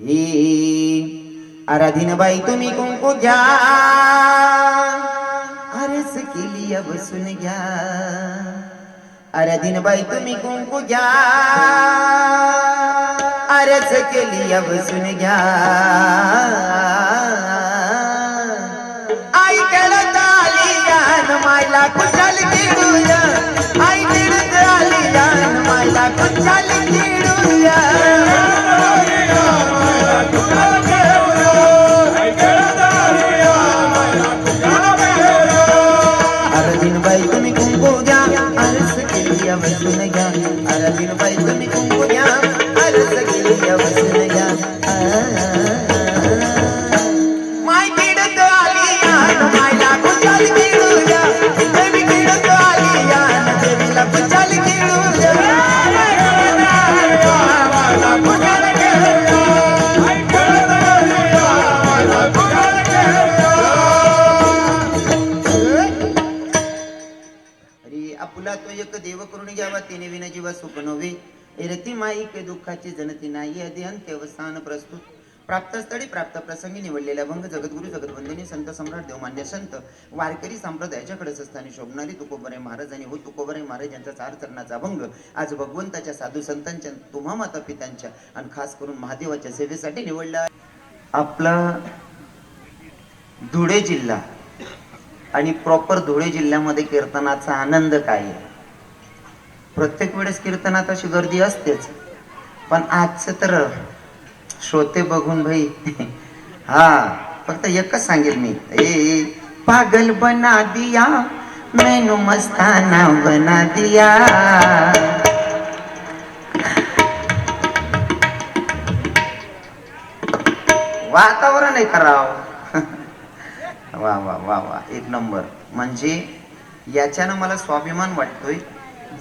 ही आराधीनबाई तुम्ही कुंकू घ्या. आरस केली या बसून घ्या. आराधीनबाई तुम्ही कुंकू घ्या. आरस केली या बसून घ्या. आई खेळत आली यान मायला कुशाल खेळूया. आई खेळत आली यान मायला कुशाल खेळूया. दुःखाची जनती नाही आधी अंत्यवसान प्रस्तुत. प्राप्त स्थळी प्राप्त प्रसंगी निवडलेल्या भंग जगद्गुरु जगदवंदिनी संत सम्राट देवमान्य संत वारकरी संप्रदायाच्या कडसस्थानी शोभणारी तुकोबरे महाराज आणि हो तुकोबरे महाराज यांचा चार चरणाचा भंग आज भगवंताच्या साधू संतांच्या तुम्हा माता पित्यांच्या आणि खास करून महादेवाच्या सेवेसाठी निवडला. आपला धुळे जिल्हा आणि प्रॉपर धुळे जिल्ह्यामध्ये कीर्तनाचा आनंद काय आहे? प्रत्येक वेळेस कीर्तनात अशी गर्दी असतेच. पण आजचं तर श्रोते बघून भाई हा फक्त एकच सांगेल मी. ए पागल बना दिया मेनू मस्ताना बना दिया. वातावरण आहे कराव वा वा वा वा एक नंबर. म्हणजे याच्यानं मला स्वाभिमान वाटतोय.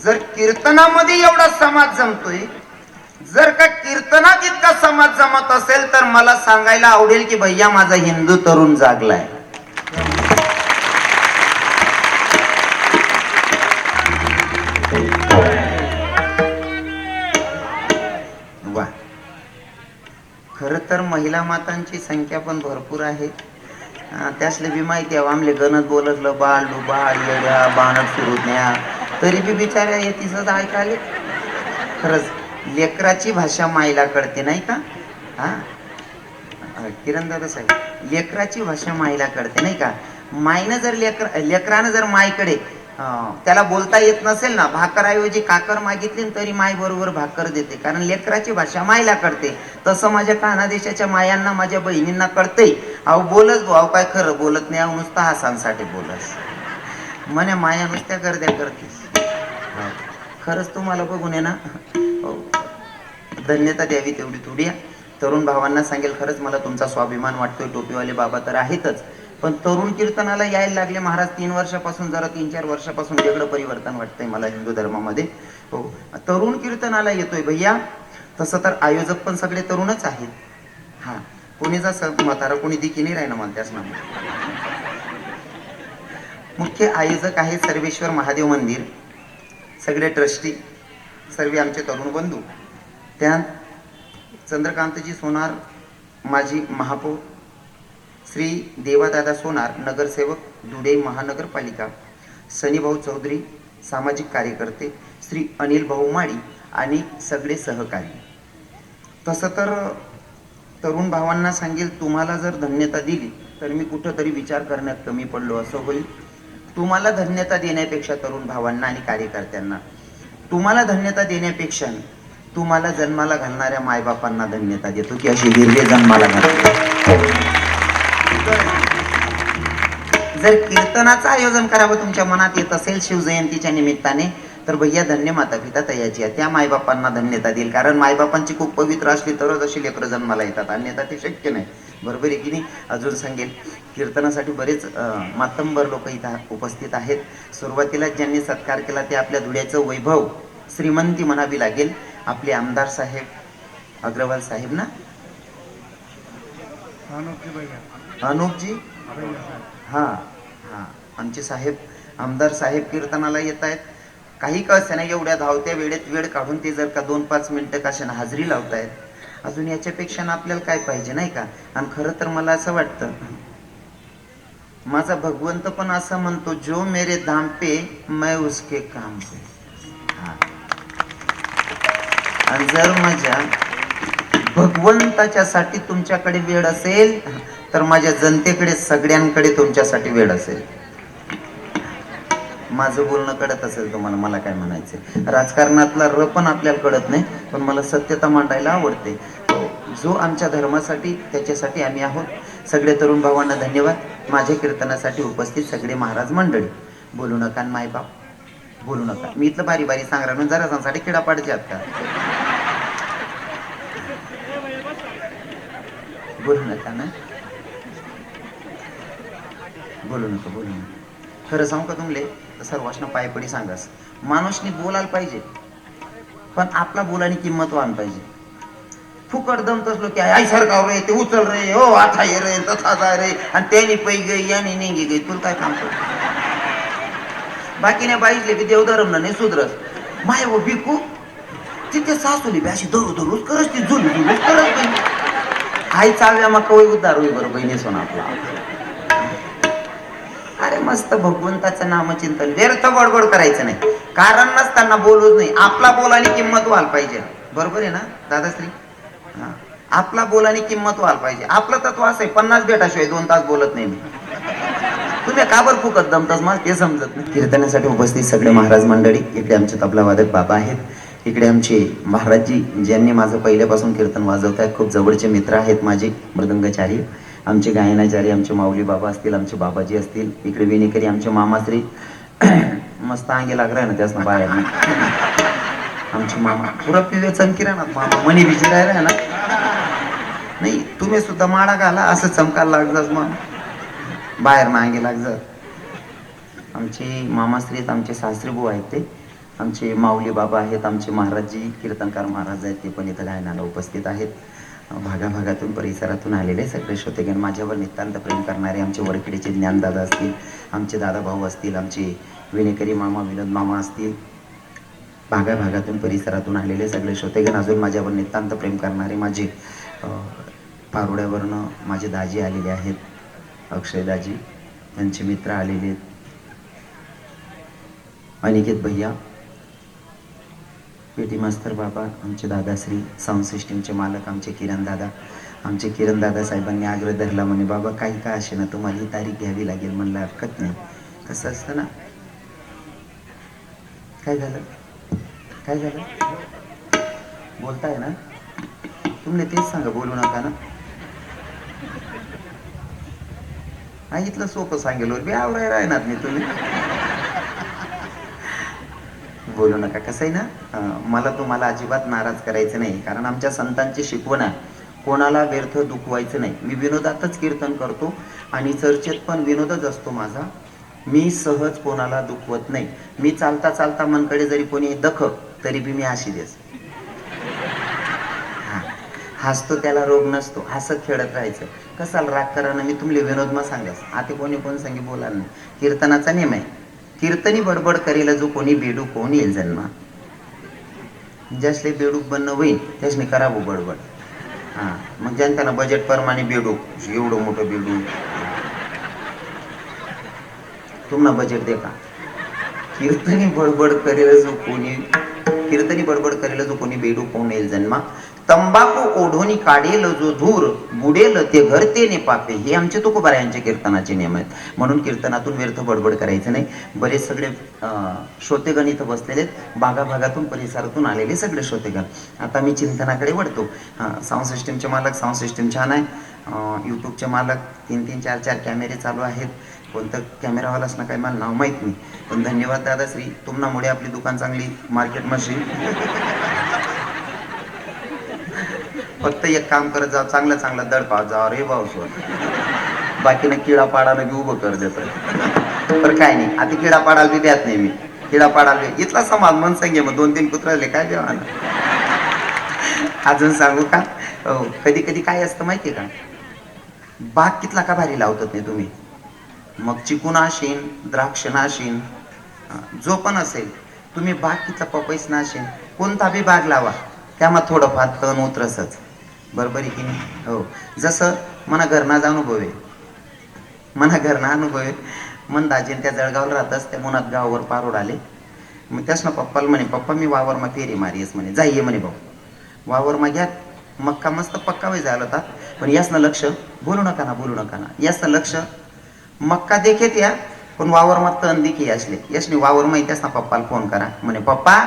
जर कीर्तनामध्ये एवढा समाज जमतोय जर का कीर्तनात इतका समाज जमत असेल तर मला सांगायला आवडेल की भैया माझा हिंदू तरुण जागलाय. वा. खर तर महिला मातांची संख्या पण भरपूर आहे. त्यासले बी माहिती आहे आमले गणत बोलतलं बाळ बाळ येड्या बाणत फिरून्या तरी बी बिचाऱ्या येतीच ऐकाले खरंच. लेकराची भाषा माईला कळते नाही का? हा? किरण दादा साहेब लेकराची भाषा माईला कळते नाही का? मायनं जर लेकर लेकरानं जर मायकडे त्याला बोलता येत नसेल ना भाकरऐवजी काकर मागितली तरी माय बरोबर भाकर देते कारण लेकराची भाषा मायला कळते. तसं माझ्या कानादेशाच्या मायांना माझ्या बहिणींना कळते अहो बोलच भाऊ काय खरं बोलत नाही अहो नुसतं हसांसाठी बोलस. म्हणे माया नुसत्या गर्द्या करते खरंच तुम्हाला बघून आहे ना धन्यता द्यावी तेवढी थोडी तरुण भावांना सांगेल खरंच मला तुमचा स्वाभिमान वाटतोय टोपीवाले बाबा तर आहेतच. पण तरुण कीर्तनाला यायला लागले महाराज तीन वर्षापासून जरा तीन चार वर्षापासून वेगळं परिवर्तन वाटतंय मला हिंदू धर्मामध्ये. हो. तरुण कीर्तनाला येतोय भैया. तसं तर आयोजक पण सगळे तरुणच आहेत. हा. कोणी जसं म्हातारा कोणी दिकी नाही राहिना मला त्याच मुख्य आयोजक आहे सर्वेश्वर महादेव मंदिर. सगळे ट्रस्टी सर्व आमचे तरुण बंधू. त्यात चंद्रकांतजी सोनार माजी महापौर श्री देवादादा सोनार नगरसेवक धुळे महानगरपालिका सनीभाऊ चौधरी सामाजिक कार्यकर्ते श्री अनिल भाऊ माळी आणि सगळे सहकारी. तसं तर तरुण भावांना सांगेल तुम्हाला जर धन्यता दिली तर मी कुठंतरी विचार करण्यात कमी पडलो असं होईल. तुम्हाला धन्यता देण्यापेक्षा तरुण भावांना आणि कार्यकर्त्यांना तुम्हाला धन्यता देण्यापेक्षा तुम्हाला जन्माला घालणाऱ्या मायबापांना धन्यता देतो की अशी हिरवे जन्माला घालतो. जर कीर्तनाचं आयोजन करावं तुमच्या मनात येत असेल शिवजयंतीच्या निमित्ताने तर भैया धन्य माता पिता तयाची आहे त्या मायबापांना धन्यता देईल. कारण मायबापांची खूप पवित्र असली तरच अशी लेकरं जन्माला येतात. अन्यथा ते शक्य नाही. बरोबर आहे की नाही? अजून सांगेल कीर्तनासाठी बरेच मातंबर लोक इथं उपस्थित आहेत. सुरुवातीला ज्यांनी सत्कार केला ते आपल्या धुळ्याचं वैभव श्रीमंती म्हणावी लागेल. आपले आमदार साहेब अग्रवाल साहेब ना? अनुपजी हा हा. आमचे साहेब आमदार साहेब कीर्तनाला येत आहेत. काही का असे ना एवढ्या धावत्या वेळेत वेळ काढून ते जर का दोन पाच मिनिटं कशाने हाजरी लावतायत. अजून याच्यापेक्षा आपल्याला काय पाहिजे नाही का? आणि खरं तर मला असं वाटतं माझा भगवंत पण असं म्हणतो जो मेरे धाम पे मैं उसके काम पे. जर माझ्या भगवंताच्यासाठी तुमच्याकडे वेळ असेल तर माझ्या जनतेकडे सगळ्यांकडे तुमच्यासाठी वेळ असेल. माझं बोलणं कळत असेल तुम्हाला मला काय म्हणायचं राजकारणातला र पण आपल्याला कळत नाही पण मला सत्यता मांडायला आवडते. हो, जो आमच्या धर्मासाठी त्याच्यासाठी आम्ही आहोत. सगळे तरुण भावांना धन्यवाद. माझ्या कीर्तनासाठी उपस्थित सगळे महाराज मंडळी. बोलू नका आणि मायबाप. बोलू नका. मी इथलं बारी बारी सांगणार जरा सांगसाठी किडा पाडचे आहात का? बोलू नका ना. बोलू नका बोलू नका. खरं सांगू का तुमले सर्वांना पायपडी सांगास. माणूसनी बोलायला पाहिजे. पण आपला बोलानी किंमत वाहन पाहिजे. फुकट दम तसलो की आई सरकाव रे ते उचल रे हो आता ये रे तथा जाय रे आणि त्याने पै गई याने नेंगी गई तुला काय काम कर बाकीने बाईजले बी देवधर्म नाही सुधरस माय वो भिकू तिथे सासूली बी अशी दरू दरूच करस ती झुली झुलीच करस हाय आई चाव्या मग कवय उद्धार होई बरं बहिणी सोन आपला. अरे मस्त भगवंताचं नामचिंतन. व्यर्थ बडबड करायचं नाही. कारण नसताना बोलूच नाही. आपला बोलाने किंमत व्हायला पाहिजे. बरोबर आहे ना दादाश्री? हा. आपला बोलाने किंमत व्हायला पाहिजे. आपलं तत्व असं आहे पन्नास बेटाशिवाय दोन तास बोलत नाही मी. तुम्ही का बरं फुकत दमतास? मला ते समजत नाही. कीर्तनासाठी उपस्थित सगळे महाराज मंडळी इकडे आमचे तबला वादक बाबा आहेत. इकडे आमचे महाराजजी ज्यांनी माझं पहिल्यापासून कीर्तन वाजवत आहेत खूप जवळचे मित्र आहेत माझे मृदंगाचारी. आमचे गायनाचारी आमचे माऊली बाबा असतील आमचे बाबाजी असतील. इकडे विणेकरी आमचे मामाश्री. मस्त अंगे लागलाय ना त्यासनं बाहेर. आमचे मामा. पुरा पिवे चमकी राहणार मामा. मनी बिची राहिला ना? नाही तुम्ही सुद्धा माडा घाला असं चमकायला लागजाच मग. बाहेर मागे लागजात आमचे मामाश्री आहेत आमचे सासरे आहेत ते. आमचे माऊली बाबा आहेत आमचे महाराजजी कीर्तनकार महाराज आहेत ते पण इथं गायनाला उपस्थित आहेत. भागाभागातून परिसरातून आलेले सगळे श्रोतेगण. माझ्यावर नितांत प्रेम करणारे आमचे वरखेडीचे ज्ञानदादा असतील आमचे दादा भाऊ असतील आमचे विणेकरी मामा विनोद मामा असतील. भागाभागातून परिसरातून आलेले सगळे श्रोतेगण. अजून माझ्यावर नितांत प्रेम करणारे माझे अं, पारोड्यावरनं माझे दाजी आलेले आहेत. अक्षय दाजी त्यांचे मित्र आलेले आहेत. अनिकेत भैया पेटी मास्तर बाबा आमचे दादाश्री साऊंड सिस्टीमचे मालक आमचे किरण दादा. आमचे किरण दादा साहेबांनी आग्रह धरला म्हणे बाबा काही का असे ना तुम्हाला ही तारीख घ्यावी लागेल म्हणलं हरकत नाही. कसं असतं ना? काय झालं? काय झालं? बोलताय ना? तुम्ही तेच सांगा बोलू नका ना. हा इथलं सोपं सांगेल बी आवराय राहणार नाही तुम्ही. बोलू नका. कसं आहे ना मला तुम्हाला अजिबात नाराज करायचं नाही. कारण आमच्या संतांची शिकवण आहे. कोणाला व्यर्थ दुखवायचं नाही. मी विनोदातच कीर्तन करतो आणि चर्चेत पण विनोदच असतो माझा. मी सहज कोणाला दुखवत नाही. मी चालता चालता मनकडे जरी कोणी दख तरी बी मी अशी देस हा. हसतो त्याला रोग नसतो. हसत खेळत राहायचं. कसाल राग करानं मी तुमले विनोद मग सांगास आता कोणी कोण सांगे बोला नाही. कीर्तनाचा नियम आहे. कीर्तनी बडबड करेल जो कोणी बेडूक कोण येईल जन्मा. ज्यासले बेडूक बनणं होईल त्यासने करावं बडबड. हा मग जनताना बजेट प्रमाणे बेडूक एवढं मोठं बेडूक. तुम्हाला बजेट दे का? कीर्तनी बडबड करेल जो कोणी कीर्तनी बडबड करेल जो कोणी बेडू कोण येईल जन्मा तंबाखू ओढोनी काढेल जो धूर बुडेल ते घर ते ने पापे. हे आमचे तुकोबारा यांचे कीर्तनाचे नियम आहेत. म्हणून कीर्तनातून व्यर्थ बडबड करायचं नाही. बरेच सगळे श्रोतेगण इथं बसलेले आहेत. भागाभागातून परिसरातून आलेले सगळे श्रोतेगण. आता मी चिंतनाकडे वळतो. साऊंड सिस्टीमचे मालक साऊंड सिस्टीम छान आहे. यूट्यूबचे मालक तीन तीन चार चार कॅमेरे चालू आहेत. कोणतं कॅमेरावालाच असणं काय मला नाव माहीत नाही. पण धन्यवाद दादाश्री तुमनामुळे आपली दुकान चांगली मार्केटमध्ये फक्त एक काम करत जा चांगलं चांगलं दड पाव जा रे भाऊ बाकीनं किडा पाडानं बी उभं कर देत. तर काय नाही आता किडा पाडायला बी द्यात नाही मी. किडा पाडायला बी- इथला समाज मन संगे मग दोन तीन कुत्राले काय देवा अजून सांगू का? हो, कधी कधी काय असतं माहितीये का? बाग कितला का भारी लावतात नाही तुम्ही? मग चिकून आशीन द्राक्ष नाशीन जो पण असेल तुम्ही बाग कितला पपईस नाशीन कोणता बी बाग लावा. त्यामध्ये थोडंफार तण उतरसच. बरोबर आहे की नाही? हो. जसं मना घरनाचा अनुभव आहे मना घरना अनुभव आहे मन दाजीन त्या जळगावला राहतच त्या मुनात गावावर पारोड आले मग त्याच ना पप्पाला म्हणे पप्पा मी वावरमा फेरी मारीस म्हणे. जाईये म्हणे भाऊ. वावरमा घ्या मक्का मस्त पक्का वय झाला होता. पण यासनं लक्ष बोलू नका ना बोलू नका ना. यासनं लक्ष मक्का देखेत या पण वावर मग तण देखी असले यशने वावर माहिती ना पप्पाला फोन करा. म्हणे पप्पा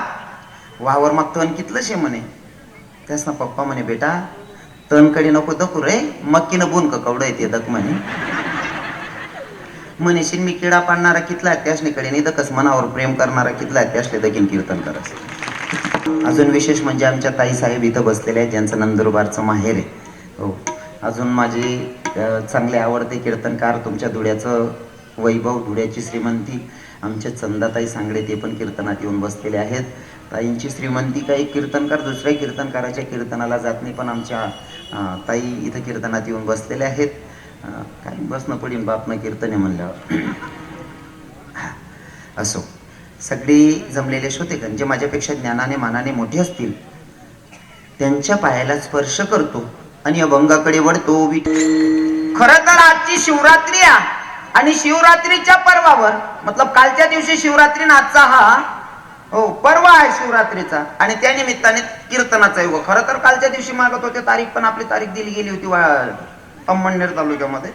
वावरमा तण कितलं शे म्हणे. त्याच ना पप्पा म्हणे बेटा तणकडे नको दखू रे. मक्कीनं बुन का कवडं येते दक म्हणे. म्हणेशील मी किडा पाडणारा कितला त्यासनीकडे नाही दकस मनावर प्रेम करणारा कितला त्याशले दकीन कीर्तन करस. अजून विशेष म्हणजे आमच्या ताई साहेब इथं बसलेले आहेत ज्यांचं नंदुरबारचं माहेर आहे. हो. अजून माझे चांगले आवडते कीर्तनकार तुमच्या धुळ्याचं वैभव धुळ्याची श्रीमंती आमचे चंदाताई सांगडे ते पण कीर्तनात येऊन बसलेले आहेत. ताईंची श्रीमंती काही कीर्तनकार दुसऱ्या कीर्तनकाराच्या कीर्तनाला जात नाही पण आमच्या ताई इथं कीर्तनात येऊन बसलेले आहेत. काही बसणं पडीन बापनं कीर्तन आहे म्हणल्यावर असो. सगळे जमलेले श्रोतेगण जे माझ्यापेक्षा ज्ञानाने मानाने मोठे असतील त्यांच्या पायाला स्पर्श करतो आणि अभंगाकडे वळतो. खर तर आजची शिवरात्री आहे. आणि शिवरात्रीच्या पर्वावर मतलब कालच्या दिवशी शिवरात्री आजचा हा हो पर्व आहे शिवरात्रीचा. आणि त्या निमित्ताने कीर्तनाचा युग. खरं तर कालच्या दिवशी मागत होते तारीख पण आपली तारीख दिली गेली होती वा- अंमळनेर तालुक्यामध्ये.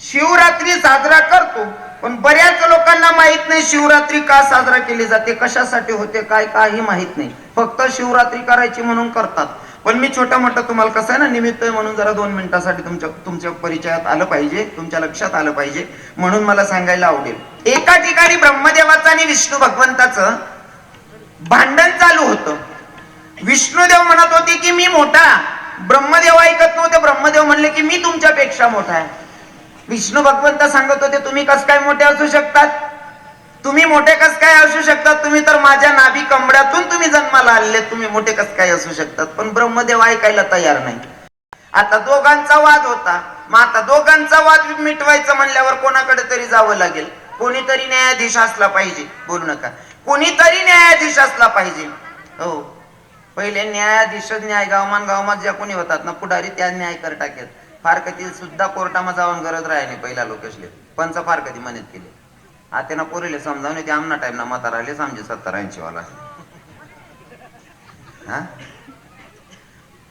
शिवरात्री साजरा करतो पण बऱ्याच लोकांना माहीत नाही शिवरात्री का साजरा केली जाते कशासाठी होते काय काही माहीत नाही. फक्त शिवरात्री करायची म्हणून करतात. पण मी छोटा मोठा तुम्हाला कसं आहे ना निमित्त आहे म्हणून जरा दोन मिनिटासाठी तुमच्या तुमच्या परिचयात आलं पाहिजे तुमच्या लक्षात आलं पाहिजे म्हणून मला सांगायला आवडेल. एका ठिकाणी ब्रह्मदेवाचं आणि विष्णू भगवंताचं भांडण चालू होतं. विष्णुदेव म्हणत होते की मी मोठा. ब्रह्मदेव ऐकत नव्हते. ब्रह्मदेव म्हणले की मी तुमच्यापेक्षा मोठा आहे. विष्णू भगवंत सांगत होते तुम्ही कस काय मोठे असू शकतात? तुम्ही मोठे कस काय असू शकतात? तुम्ही तर माझ्या नाभी कंबड्यातून तुम्ही जन्माला आलेले. तुम्ही मोठे कस काय असू शकतात? पण ब्रह्मदेव ऐकायला तयार नाही. आता दोघांचा वाद होता. मग आता दोघांचा वाद मिटवायचा म्हणल्यावर कोणाकडे तरी जावं लागेल? कोणीतरी न्यायाधीश असला पाहिजे. बोलू नका. कोणीतरी न्यायाधीश असला पाहिजे. हो. पहिले न्यायाधीश न्याय गावमान गावमात ज्या कोणी होतात ना पुढारी त्या न्याय कर टाकेल. फार कधी सुद्धा कोर्टामध्ये जाऊन गरज राहिली पहिला लोकेशले. पंच फार कधी म्हणत केले. आता पोरीले समजावून ते आमना टाईम ना मता राहिले समजे सत्तर ऐंशी वाला हा?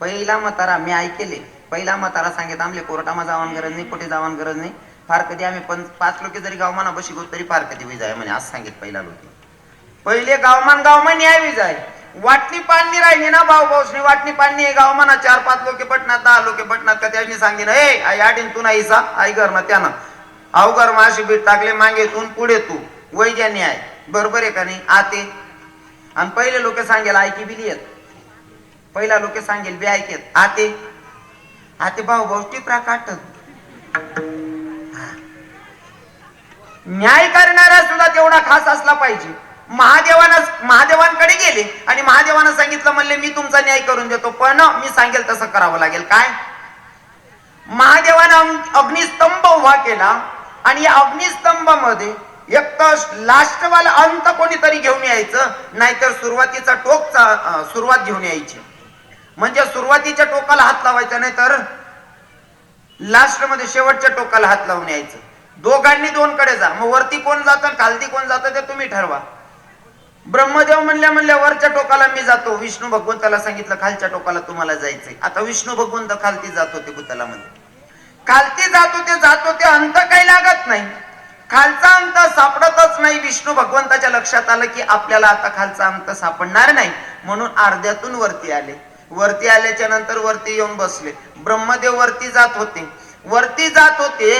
पहिला मतारा मी ऐकेले. पहिला मतारा सांगित आमले कोर्टामध्ये जावान गरज नाही कुठे जावान गरज नाही. फार कधी आम्ही पण पाच लोक जरी गावमाना बशी गो तरी फार कधी विजाय म्हणे आज सांगित पहिला लोक. पहिले गावमान गावमान न्याय विजाय. वाटणी पाणी राहिली ना भाऊ भाऊसनी वाटणी पाणी आहे म्हणा चार पाच लोके पटनात दहा लोके पटनात का त्याने सांगेन ए आई आडीन तू नाही सा आई घर ना त्यानं. अवघर माशी बीट टाकले मागे तू पुढे तू वैज्ञानी आहे. बरोबर आहे का नाही? आते. आणि पहिले लोक सांगेल ऐकी बिली येत पहिला लोक सांगेल बी ऐकेत. आते. आते भाऊ भाऊ टिपरा काटत न्याय करणारा सुद्धा तेवढा खास असला पाहिजे. महादेवानं महादेवांकडे गेले. आणि महादेवानं सांगितलं म्हणले मी तुमचा न्याय करून देतो पण मी सांगेल तसं करावं लागेल. काय? महादेवानं अग्निस्तंभ उभा केला. आणि या अग्निस्तंभामध्ये एक तर लास्टवाला अंत कोणीतरी घेऊन यायचं नाहीतर सुरुवातीचा टोकचा सुरुवात घेऊन यायची. म्हणजे सुरुवातीच्या टोकाला हात लावायचा नाही तर लास्टमध्ये शेवटच्या टोकाला हात लावून यायचं. दोघांनी दोन कडे जा. मग वरती कोण जातं खालती कोण जातं ते तुम्ही ठरवा. ब्रह्मदेव म्हणल्या म्हणल्या वरच्या टोकाला मी जातो. विष्णू भगवंताला सांगितलं खालच्या टोकाला तुम्हाला जायचंय. आता विष्णू भगवंत खालती जात होते भूतलामध्ये खालती जात होते जात होते अंत काही लागत नाही. खालचा अंत सापडतच नाही. विष्णू भगवंताच्या लक्षात आलं की आपल्याला आता खालचा अंत सापडणार नाही. म्हणून अर्ध्यातून वरती आले. वरती आल्याच्यानंतर वरती येऊन बसले. ब्रह्मदेव वरती जात होते. वरती जात होते.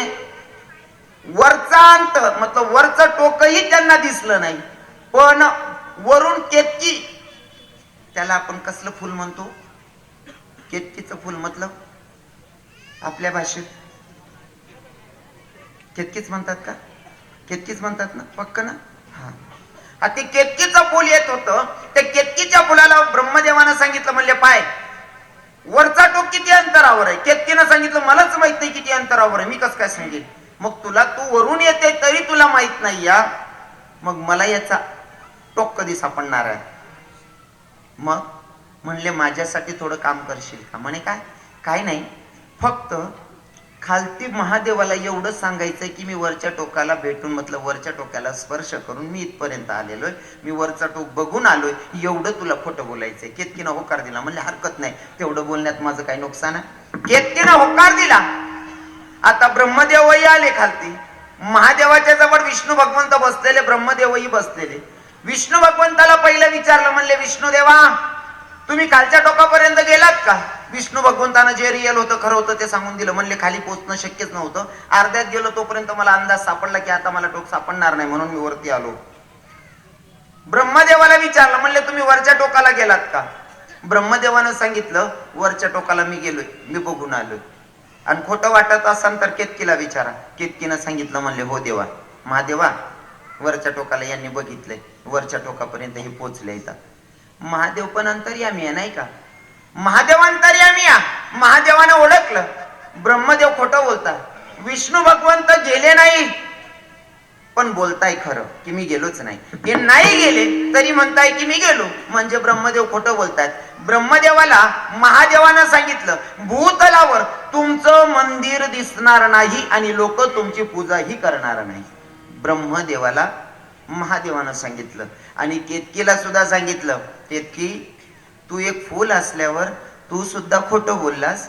वरचा अंत मतलब वरचं टोकही त्यांना दिसलं नाही. पण वरून केतकी. त्याला आपण कसलं फुल म्हणतो? केतकीचं फुल मतलब? आपल्या भाषेत. केतकीच म्हणतात का? केतकीच म्हणतात ना? पक्क ना? हा. ते केतकीचं फुल येत होतं. त्या केतकीच्या फुलाला ब्रह्मदेवानं सांगितलं म्हणले पाय वरचा टोक किती अंतरावर आहे? केतकीनं सांगितलं मलाच माहीत नाही किती अंतरावर आहे. मी कसं काय सांगेन? मग तुला तू वरून येते तरी तुला माहीत नाही या. मग मला याचा टोक कधी सापडणार आहे? मग? म्हणले माझ्यासाठी थोडं काम करशील का? म्हणे काय? काय नाही. फक्त खालती महादेवाला एवढं सांगायचंय की मी वरच्या टोकाला भेटून म्हटलं वरच्या टोकाला स्पर्श करून मी इथपर्यंत आलेलोय. मी वरचा टोक बघून आलोय. एवढं तुला खोटं बोलायचंय. केतकीनं होकार दिला. म्हणले हरकत नाही. तेवढं बोलण्यात माझं काही नुकसान आहे. केतकीनं होकार दिला. आता ब्रह्मदेवही आले खालती. महादेवाच्या जवळ विष्णू भगवंत बसलेले ब्रह्मदेवही बसलेले. विष्णू भगवंताला पहिलं विचारलं म्हणले विष्णू देवा तुम्ही कालच्या टोकापर्यंत गेलात का? विष्णू भगवंतानं जे रिअल होतं खरं होतं ते सांगून दिलं. म्हणले खाली पोहोचणं शक्यच नव्हतं. अर्ध्यात गेलो तोपर्यंत मला अंदाज सापडला की आता मला टोक सापडणार नाही म्हणून मी वरती आलो. ब्रह्मदेवाला विचारलं म्हणले तुम्ही वरच्या टोकाला गेलात का? ब्रह्मदेवानं सांगितलं वरच्या टोकाला मी गेलोय मी बघून आलोय. आणि खोटं वाटत असाल तर केतकीला विचारा. केतकीनं सांगितलं म्हणले हो देवा महादेवा वरच्या टोकाला यांनी बघितलंय. वरच्या टोकापर्यंत हे पोचले येतात महादेव पण अंतर्यामी आहे नाही का? महादेव अंतर्यामी या महादेवाने ओळखलं. ब्रह्मदेव खोटं बोलता. विष्णू भगवंत गेले नाही. पण बोलताय खरं की मी गेलोच नाही. हे नाही गेले तरी म्हणताय की मी गेलो. म्हणजे ब्रह्मदेव खोटं बोलतायत. ब्रह्मदेवाला महादेवानं सांगितलं भूतलावर तुमचं मंदिर दिसणार नाही आणि लोक तुमची पूजाही करणार नाही. ब्रह्मदेवाला महादेवानं सांगितलं. आणि केतकीला सुद्धा सांगितलं. केतकी तू एक फुल असल्यावर तू सुद्धा खोटं बोललास.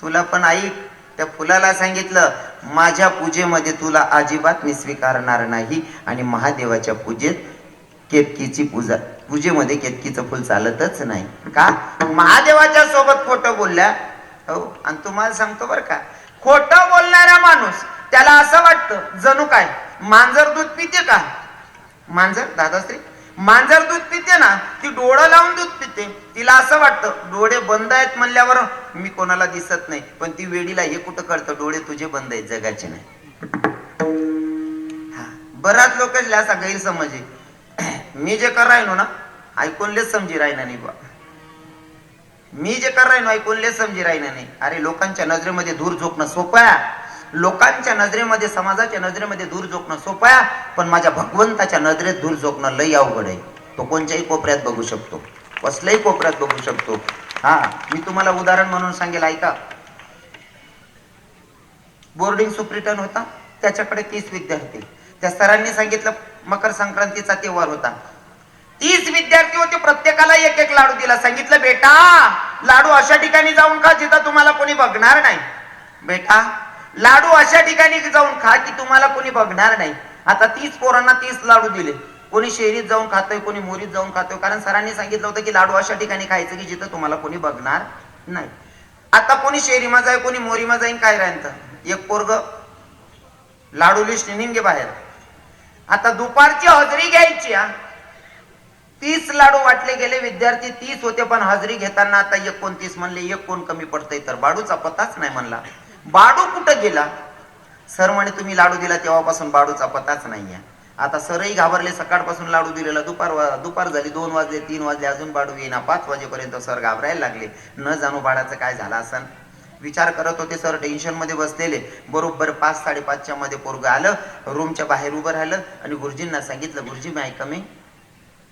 तुला पण ऐक. त्या फुलाला सांगितलं माझ्या पूजेमध्ये तुला अजिबात मी स्वीकारणार नाही. आणि महादेवाच्या पूजेत केतकीची पूजा पूजेमध्ये केतकीचं फुल चालतच नाही. का? महादेवाच्या सोबत खोटं बोलल्या. हो आणि तुम्हाला सांगतो बरं का. खोटं बोलणारा माणूस त्याला असं वाटतं जणू काय? मांजर दूध पिते का? मांजर दादाश्री? मांजर दूध पिते ना ती डोळा लावून दूध पिते. तिला असं वाटतं डोळे बंद आहेत म्हणल्यावर मी कोणाला दिसत नाही. पण ती वेडीला हे कुठं कळतं? डोळे तुझे बंद आहेत जगाचे नाही. हा, बराच लोक असा गैरसमज आहे. मी जे कर राहिलो ना ऐकूनलेच समजी राहिना नाही बा मी जे कर राहिलो ऐकूनलेच समजी राहिना नाही. अरे लोकांच्या नजरेमध्ये दूर झोपणं सोपं आहे. लोकांच्या नजरेमध्ये समाजाच्या नजरेमध्ये दूर झोकणं सोपं आहे पण माझ्या भगवंताच्या नजरेत दूर झोकणं लई अवघड आहे. तो कोणत्याही कोपऱ्यात बघू शकतो. कसल्याही कोपऱ्यात बघू शकतो. हा मी तुम्हाला उदाहरण म्हणून सांगेल ऐका. बोर्डिंग सुप्रिटन होता त्याच्याकडे तीस विद्यार्थी. त्या सरांनी सांगितलं मकर संक्रांतीचा तेव्हार होता. तीस विद्यार्थी होते प्रत्येकाला एक एक लाडू दिला. सांगितलं बेटा लाडू अशा ठिकाणी जाऊन का जिथं तुम्हाला कोणी बघणार नाही. बेटा लाडू अशा ठिकाणी जाऊन खा की तुम्हाला कोणी बघणार नाही. आता तीस पोरांना तीस लाडू दिले. कोणी शेरीत जाऊन खातोय कोणी मोरीत जाऊन खातोय. कारण सरांनी सांगितलं होतं की लाडू अशा ठिकाणी खायचं की जिथं तुम्हाला कोणी बघणार नाही. आता कोणी शेरीमा जाय कोणी मोरीमा जाईन काय राहतं एक पोरग लाडू लिस्ट निघे बाहेर. आता दुपारची हजरी घ्यायची तीस लाडू वाटले गेले विद्यार्थी तीस होते पण हजरी घेताना आता एकोणतीस म्हणले एक कोण कमी पडतंय तर? बाडूचा पताच नाही म्हणला. बाडू कुठं गेला? सर म्हणे तुम्ही लाडू दिला तेव्हापासून बाडूचा पताच नाहीये. आता सरही घाबरले सकाळपासून लाडू दिलेला दुपार दुपार झाली दोन वाजले तीन वाजले अजून बाडू येईना. पाच वाजेपर्यंत सर घाबरायला लागले. न जाणू बाळाचं काय झालं असन? विचार करत होते सर टेन्शनमध्ये बसलेले. बरोबर पाच साडेपाचच्या मध्ये पोरग आलं रूमच्या बाहेर उभं राहिलं आणि गुरुजींना सांगितलं गुरुजी मी ऐका मी.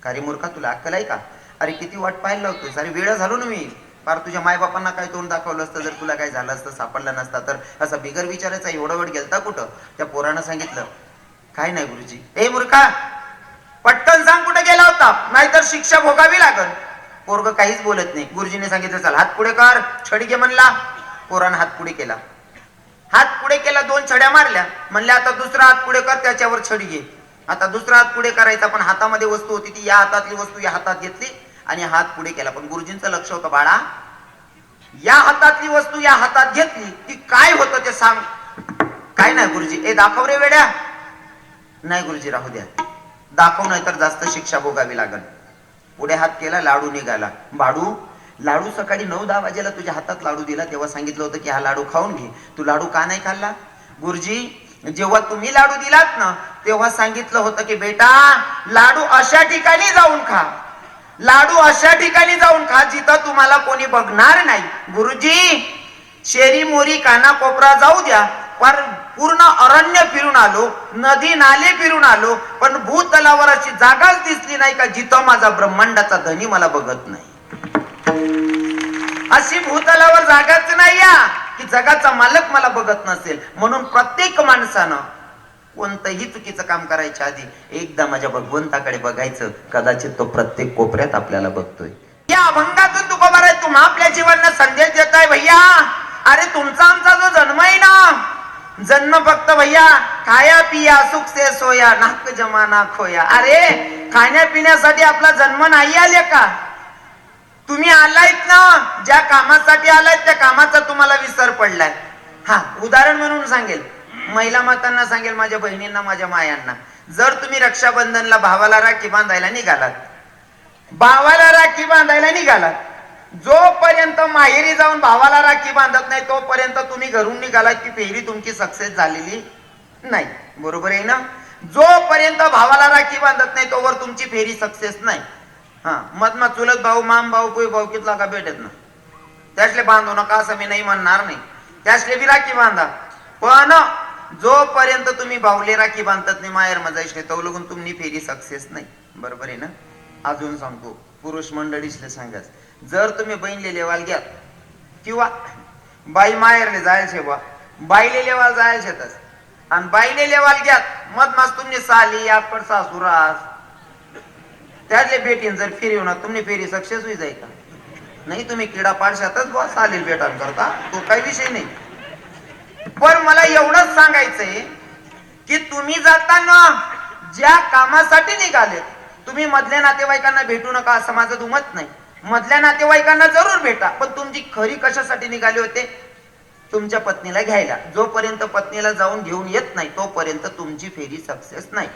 का रे मूर्खा तुला अक्कल आहे का? अरे किती वाट पाहायला लावतोय अरे वेळ झालो ना मी. फार तुझ्या मायबापांना काय तोंड दाखवलं असतं जर तुला काय झालं असतं सापडलं नसता तर असा बिगर विचारायचा एवढा वेळ गेलता कुठं? त्या पोरानं सांगितलं काय नाही गुरुजी. ए मुर्खा पटकन सांग कुठे गेला होता? नाहीतर शिक्षा भोगावी लागल. पोरग काहीच बोलत नाही. गुरुजीने सांगितलं चल हात पुढे कर. छडी घे म्हणला. पोरानं हात पुढे केला. हात पुढे केला दोन छड्या मारल्या. म्हणल्या आता दुसरा हात पुढे कर त्याच्यावर छडी घे. आता दुसरा हात पुढे करायचा पण हातामध्ये वस्तू होती ती या हातातली वस्तू या हातात घेतली. आणि हात पुढे केला. पण गुरुजींचं लक्ष होतं बाळा या हातातली वस्तू या हातात घेतली ती काय होतं ते सांग. काय नाही गुरुजी. ए दाखव रे वेड्या. नाही गुरुजी राहू द्या. दाखव नाही तर जास्त शिक्षा भोगावी लागल. पुढे हात केला लाडू निघाला. बाडू लाडू सकाळी नऊ दहा वाजेला तुझ्या हातात लाडू दिला. तेव्हा सांगितलं होतं की हा लाडू खाऊन घे. तू लाडू का नाही खाल्ला? गुरुजी जेव्हा तुम्ही लाडू दिलात ना तेव्हा सांगितलं होतं की बेटा लाडू अशा ठिकाणी जाऊन खा. लाडू अशा ठिकाणी जाऊन खा जिथं तुम्हाला कोणी बघणार नाही. गुरुजी शेरी मोरी काना कोपरा जाऊ द्या. पर पूर्ण अरण्य फिरून आलो नदी नाले फिरून आलो पण भूतलावर अशी जागाच दिसली नाही का जिथं माझा ब्रह्मांडाचा धनी मला बघत नाही. अशी भूतलावर जागाच नाही या की जगाचा मालक मला बघत नसेल. म्हणून प्रत्येक माणसानं कोणतंही चुकीचं काम करायच्या आधी एकदा माझ्या भगवंताकडे बघायचं कदाचित तो प्रत्येक कोपऱ्यात आपल्याला बघतोय. या अभंगातून तुकोबार आहे तुम्हा आपल्या जीवनाला संदेश देताय भैया. अरे तुमचा आमचा जो जन्म आहे ना जन्म फक्त भैया खाया पिया सुख से सोया नाक जमा नाक खोया. अरे खाण्यापिण्यासाठी आपला जन्म नाही आले का? तुम्ही आलायत ना ज्या कामासाठी आलायत त्या कामाचा तुम्हाला विसर पडलाय. हा उदाहरण म्हणून सांगेल. महिला मातांना सांगेल माझ्या बहिणींना माझ्या मायांना. जर तुम्ही रक्षाबंधनला भावाला राखी बांधायला निघालात भावाला राखी बांधायला निघालात जोपर्यंत माहेरी जाऊन भावाला राखी बांधत नाही तोपर्यंत तुम्ही घरून निघालात की फेरी तुमची सक्सेस झालेली नाही. बरोबर आहे ना? जोपर्यंत भावाला राखी बांधत नाही तोवर तुमची फेरी सक्सेस नाही. हा मग चुलत भाऊ माम भाऊ कोई भाऊ कितला का भेटत ना त्यासले बांधू नका असं मी नाही म्हणणार नाही. त्यासले बी राखी बांधा. पण जोपर्यंत तुम्ही बावले राखी बांधतात नाही माहेर मजायसले तो लगून तुम्ही फेरी सक्सेस नाही. बरोबर आहे ना? अजून सांगतो पुरुष मंडळीसले सांगाच जर तुम्ही बहिणले लेवाल घ्या किंवा बाई माहेरले जायचे बा बाईले लेवाल जायचेतच आणि बाईले लेवाल घ्यात मत मास तुम्ही साली आपण सासुरास त्यातले भेटीन जर फेरी होणार तुम्ही फेरी सक्सेस होई जाईल का? नाही तुम्ही किडा पाडशातच बुवा चालेल भेटान करता तो काही विषय नाही. पण मला एवढंच सांगायचंय की तुम्ही जाताना ज्या कामासाठी निघालेत तुम्ही मधल्या नातेवाईकांना भेटू नका असं माझं दुमत नाही. मधल्या नातेवाईकांना जरूर भेटा पण तुमची खरी कशासाठी निघाले होते? तुमच्या पत्नीला घ्यायला. जोपर्यंत पत्नीला जाऊन घेऊन येत नाही तोपर्यंत तुमची फेरी सक्सेस नाही.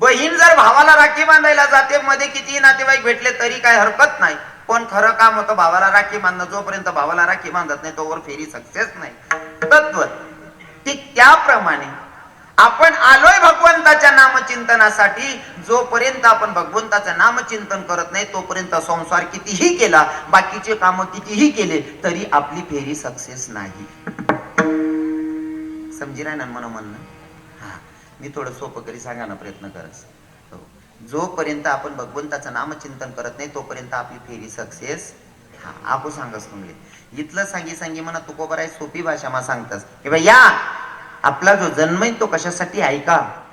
बहीण जर भावाला राखी बांधायला जाते मध्ये कितीही नातेवाईक भेटले तरी काय हरकत नाही. पण खरं काम होतं भावाला राखी बांधणं. जोपर्यंत भावाला राखी बांधत नाही तोवर फेरी सक्सेस नाही. तत्व ठीक त्याप्रमाणे आपण आलोय भगवंताच्या नामचिंतनासाठी जोपर्यंत आपण भगवंताचं नामचिंतन करत नाही तोपर्यंत संसार कितीही केला बाकीचे काम कितीही केले तरी आपली फेरी सक्सेस नाही. समजी राय ना मन म्हणणं हा मी थोडं सोपं करी सांगायला प्रयत्न करस हो. जोपर्यंत आपण भगवंताचं नामचिंतन करत नाही तोपर्यंत आपली फेरी सक्सेस हा सांगस तुम्ही इथलं सांगी सांगी म्हणा तू कोबर आहे सोपी भाषा मा सांगतास. कि बा या! आपला जो जन्म आहे तो कशासाठी ऐका